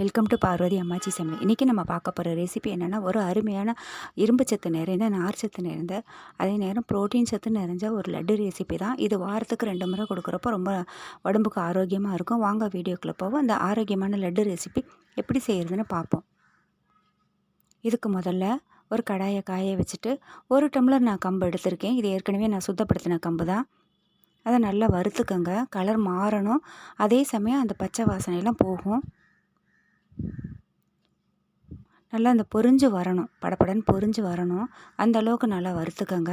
Welcome to Parvati அம்மாச்சி சமையல் இன்றைக்கி நம்ம பார்க்க போகிற ரெசிபி என்னென்னா ஒரு அருமையான இரும்பு சத்து நிறைந்த நார் சத்து நிறைந்த அதே நேரம் புரோட்டீன் சத்து நிறைஞ்ச ஒரு லட்டு ரெசிபி தான். இது வாரத்துக்கு ரெண்டு முறை கொடுக்குறப்போ ரொம்ப உடம்புக்கு ஆரோக்கியமாக இருக்கும். வாங்க வீடியோக்குள்ளே போவோம். அந்த ஆரோக்கியமான லட்டு ரெசிபி எப்படி செய்கிறதுன்னு பார்ப்போம். இதுக்கு முதல்ல ஒரு கடாயை காய வச்சுட்டு ஒரு டம்ளர் நான் கம்பு எடுத்திருக்கேன். இது ஏற்கனவே நான் சுத்தப்படுத்தின கம்பு தான். அதை நல்லா வறுத்துக்கோங்க. கலர் மாறணும். அதே சமயம் அந்த பச்சை வாசனையெல்லாம் போகும். நல்லா அந்த பொரிஞ்சு வரணும். படப்படன்னு பொரிஞ்சு வரணும். அந்த அளவுக்கு நல்லா வறுத்துக்கங்க.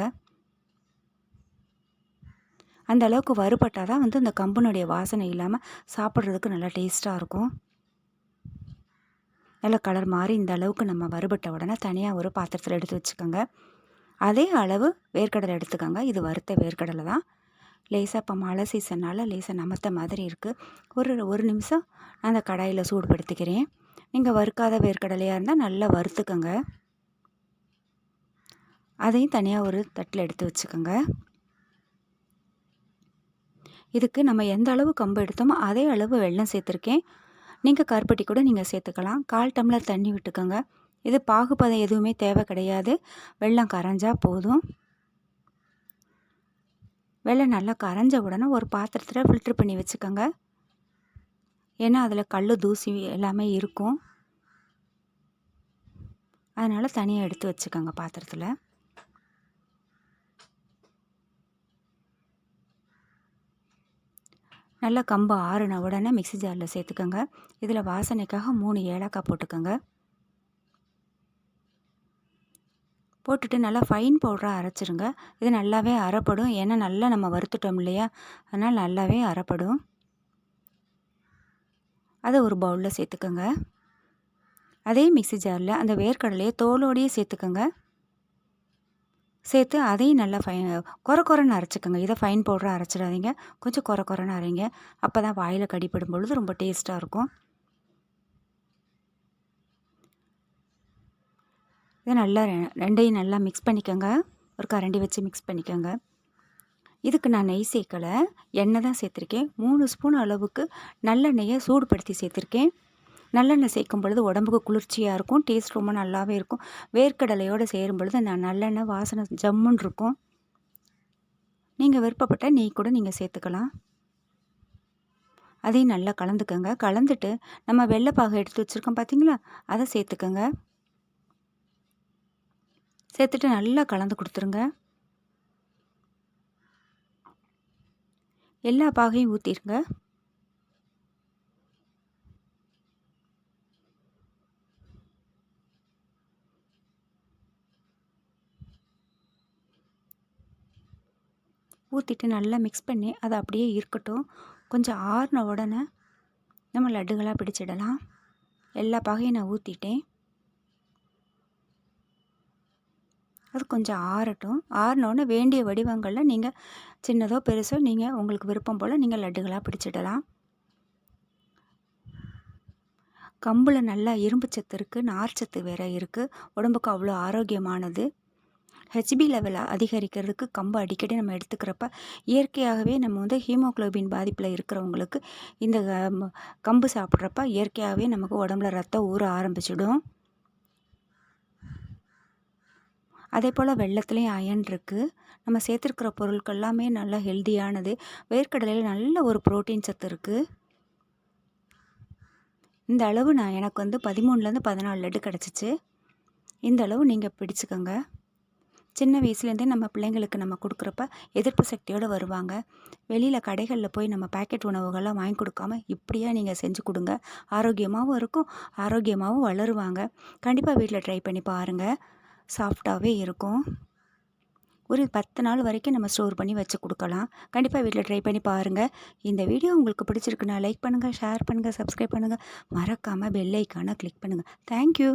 அந்த அளவுக்கு வறுபட்டால் தான் வந்து அந்த கம்புனுடைய வாசனை இல்லாமல் சாப்பிட்றதுக்கு நல்லா டேஸ்ட்டாக இருக்கும். நல்ல கலர் மாறி இந்த அளவுக்கு நம்ம வறுபட்ட உடனே தனியாக ஒரு பாத்திரத்தில் எடுத்து வச்சுக்கோங்க. அதே அளவு வேர்க்கடலை எடுத்துக்கோங்க. இது வறுத்த வேர்க்கடலை தான். லேசாக இப்போ மழை சீசனால் லேசாக நமத்த மாதிரி இருக்குது ஒரு ஒரு நிமிஷம் நான் அந்த கடாயில் சூடுபடுத்திக்கிறேன். நீங்கள் வறுக்காத வேர்க்கடலையாக இருந்தால் நல்லா வறுத்துக்கோங்க. அதையும் தனியாக ஒரு தட்டில் எடுத்து வச்சுக்கோங்க. இதுக்கு நம்ம எந்த அளவு கம்பு எடுத்தோமோ அதே அளவு வெள்ளம் சேர்த்துருக்கேன். நீங்கள் கருப்பட்டி கூட நீங்கள் சேர்த்துக்கலாம். கால் டம்ளர் தண்ணி விட்டுக்கோங்க. இது பாகுபதம் எதுவுமே தேவை கிடையாது. வெள்ளம் கரைஞ்சால் போதும். வெள்ளம் நல்லா கரைஞ்ச உடனே ஒரு பாத்திரத்தில் ஃபில்ட்ரு பண்ணி வச்சுக்கோங்க. ஏன்னா அதில் கல் தூசி எல்லாமே இருக்கும். அதனால் தனியாக எடுத்து வச்சுக்கோங்க பாத்திரத்தில். நல்லா கம்பு ஆறுன உடனே மிக்சி ஜாரில் சேர்த்துக்கோங்க. இதில் வாசனைக்காக மூணு ஏலக்காய் போட்டுக்கோங்க. போட்டுட்டு நல்லா ஃபைன் பவுடராக அரைச்சிருங்க. இது நல்லாவே அரைப்படும். ஏன்னா நல்லா நம்ம வறுத்துட்டோம் இல்லையா? அதனால் நல்லாவே அரைப்படும். அதை ஒரு பவுலில் சேர்த்துக்கோங்க. அதே மிக்சி ஜாரில் அந்த வேர்க்கடலையை தோலோடையே சேர்த்துக்கோங்க. சேர்த்து அதையும் நல்லா ஃபைன் குறை குறைன்னு அரைச்சிக்கோங்க. இதை ஃபைன் பவுடராக அரைச்சிடாதீங்க. கொஞ்சம் குறை குறைன்னு அரைங்க. அப்போ தான் வாயில் கடிப்படும் பொழுது ரொம்ப டேஸ்ட்டாக இருக்கும். இதை நல்லா ரெண்டையும் நல்லா மிக்ஸ் பண்ணிக்கோங்க. ஒரு கரண்டி வச்சு மிக்ஸ் பண்ணிக்கோங்க. இதுக்கு நான் நெய் சேர்க்கலை. எண்ணெய் தான் சேர்த்துருக்கேன். மூணு ஸ்பூன் அளவுக்கு நல்லெண்ணெயை சூடுபடுத்தி சேர்த்துருக்கேன். நல்லெண்ணெய் சேர்க்கும் பொழுது உடம்புக்கு குளிர்ச்சியாக இருக்கும். டேஸ்ட் ரொம்ப நல்லாவே இருக்கும். வேர்க்கடலையோடு சேரும் பொழுது நான் நல்லெண்ணெய் வாசனை ஜம்முன்னு இருக்கும். நீங்கள் விருப்பப்பட்ட நெய் கூட நீங்கள் சேர்த்துக்கலாம். அதையும் நல்லா கலந்துக்கோங்க. கலந்துட்டு நம்ம வெள்ளைப்பாக எடுத்து வச்சுருக்கோம் பார்த்தீங்களா அதை சேர்த்துக்கோங்க. சேர்த்துட்டு நல்லா கலந்து கொடுத்துருங்க. எல்லா பாகையும் ஊற்றிருங்க ஊற்றிட்டு நல்லா மிக்ஸ் பண்ணி அது அப்படியே இருக்கட்டும். கொஞ்சம் ஆறின உடனே நம்ம லட்டுகளாக பிடிச்சிடலாம். எல்லா பாகையும் நான் ஊற்றிட்டேன் அது கொஞ்சம் ஆறட்டும். ஆறினோடனே வேண்டிய வடிவங்களில் நீங்கள் சின்னதோ பெருசோ நீங்கள் உங்களுக்கு விருப்பம் போல் நீங்கள் லட்டுகளாக பிடிச்சிடலாம். கம்பில் நல்லா இரும்பு சத்து இருக்குது நார் சத்து வேறு இருக்குது உடம்புக்கு அவ்வளோ ஆரோக்கியமானது. ஹெச்பி லெவலை அதிகரிக்கிறதுக்கு கம்பு அடிக்கடி நம்ம எடுத்துக்கிறப்ப இயற்கையாகவே நம்ம வந்து ஹீமோக்ளோபின் பாதிப்பில் இருக்கிறவங்களுக்கு இந்த கம்பு சாப்பிட்றப்ப இயற்கையாகவே நமக்கு உடம்புல ரத்தம் ஊற ஆரம்பிச்சிடும். அதே போல் வெள்ளத்துலேயும் அயன் இருக்குது நம்ம சேர்த்துருக்கிற பொருட்கள் எல்லாமே நல்லா ஹெல்த்தியானது வேர்க்கடலையில் நல்ல ஒரு ப்ரோட்டீன் சத்து இருக்குது இந்த அளவு நான் எனக்கு வந்து பதிமூணுலேருந்து பதினாலு லட்டு கிடச்சிச்சு. இந்த அளவு நீங்கள் பிடிச்சிக்கோங்க. சின்ன வயசுலேருந்தே நம்ம பிள்ளைங்களுக்கு நம்ம கொடுக்குறப்ப எதிர்ப்பு சக்தியோடு வருவாங்க. வெளியில் கடைகளில் போய் நம்ம பேக்கெட் உணவுகள்லாம் வாங்கி கொடுக்காம இப்படியே நீங்கள் செஞ்சு கொடுங்க. ஆரோக்கியமாகவும் இருக்கும் ஆரோக்கியமாகவும் வளருவாங்க. கண்டிப்பாக வீட்டில் ட்ரை பண்ணி பாருங்கள் சாஃப்டாகவே இருக்கும். ஒரு பத்து நாள் வரைக்கும் நம்ம ஸ்டோர் பண்ணி வச்சு கொடுக்கலாம். கண்டிப்பாக வீட்டில் ட்ரை பண்ணி பாருங்கள் இந்த வீடியோ உங்களுக்கு பிடிச்சிருக்குன்னா லைக் பண்ணுங்கள் ஷேர் பண்ணுங்கள் சப்ஸ்கிரைப் பண்ணுங்கள் மறக்காமல் பெல் ஐக்கானை கிளிக் பண்ணுங்கள் தேங்க்யூ